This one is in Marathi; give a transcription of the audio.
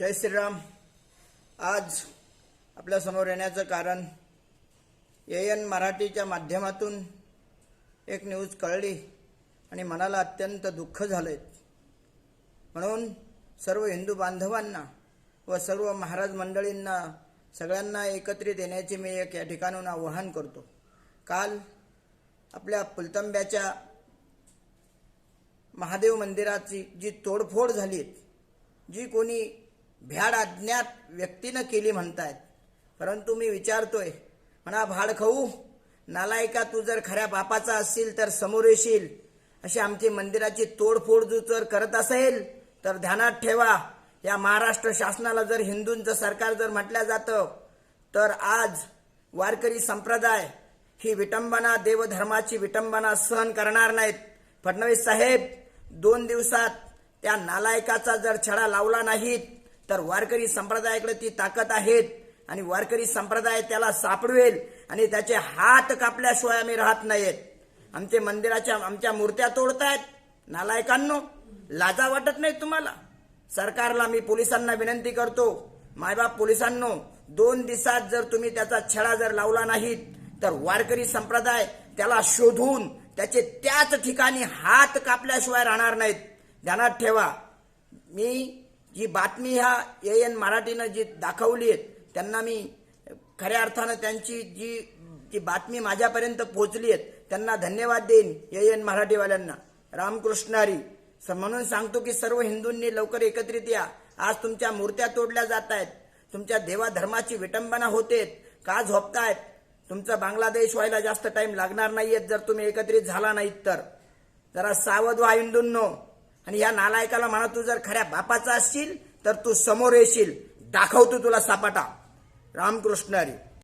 जय श्रीराम. आज आपल्यासमोर येण्याचं कारण ए एन मराठीच्या माध्यमातून एक न्यूज कळली आणि मनाला अत्यंत दुःख झालंय. म्हणून सर्व हिंदू बांधवांना व सर्व महाराज मंडळींना सगळ्यांना एकत्रित येण्याचे मी एक या ठिकाणून आवाहन करतो. काल आपल्या पुलतंब्याच्या महादेव मंदिराची जी तोडफोड झाली जी कोणी भ्याड अज्ञात व्यक्तीनं केली म्हणतायत. परंतु मी विचारतोय म्हणा भाड खाऊ नालायका तू जर खऱ्या बापाचा असशील तर समोर येशील. अशी आमची मंदिराची तोडफोड जू जर करत असेल तर ध्यानात ठेवा. या महाराष्ट्र शासनाला जर हिंदूंचं सरकार जर म्हटलं जातं तर आज वारकरी संप्रदाय ही विटंबना देवधर्माची विटंबना सहन करणार नाहीत. फडणवीस साहेब दोन दिवसात त्या नालायकाचा जर छडा लावला नाहीत तर वारकरी संप्रदायाकडे ती ताकद आहेत आणि वारकरी संप्रदाय त्याला सापडवेल आणि त्याचे हात कापल्याशिवाय आम्ही राहत नाहीत. आमचे मंदिराच्या आमच्या मूर्त्या तोडतायत. नालायकांनो लाजा वाटत नाही तुम्हाला? सरकारला मी पोलिसांना विनंती करतो. मायबाप पोलिसांनो दोन दिवसात जर तुम्ही त्याचा छडा जर लावला नाहीत तर वारकरी संप्रदाय त्याला शोधून त्याचे त्याच ठिकाणी हात कापल्याशिवाय राहणार नाहीत. ध्यानात ठेवा. मी जी बातमी ह्या ए एन मराठीनं जी दाखवली आहेत त्यांना मी खऱ्या अर्थानं त्यांची जी जी बातमी माझ्यापर्यंत पोहोचली आहेत त्यांना धन्यवाद देईन ए एन मराठीवाल्यांना. रामकृष्णारी स- म्हणून सांगतो की सर्व हिंदूंनी लवकर एकत्रित या. आज तुमच्या मूर्त्या तोडल्या जात आहेत तुमच्या देवाधर्माची विटंबना होते का झोपतायत? तुमचा बांगलादेश व्हायला जास्त टाइम लागणार नाहीयेत जर तुम्ही एकत्रित झाला नाहीत तर. जरा सावध व्हा हिंदूंनो. आणि या नालायकाला म्हणा तू जर खऱ्या बापाचा असशील तर तू समोर येशील. दाखवतो तुला सापाटा. रामकृष्णारी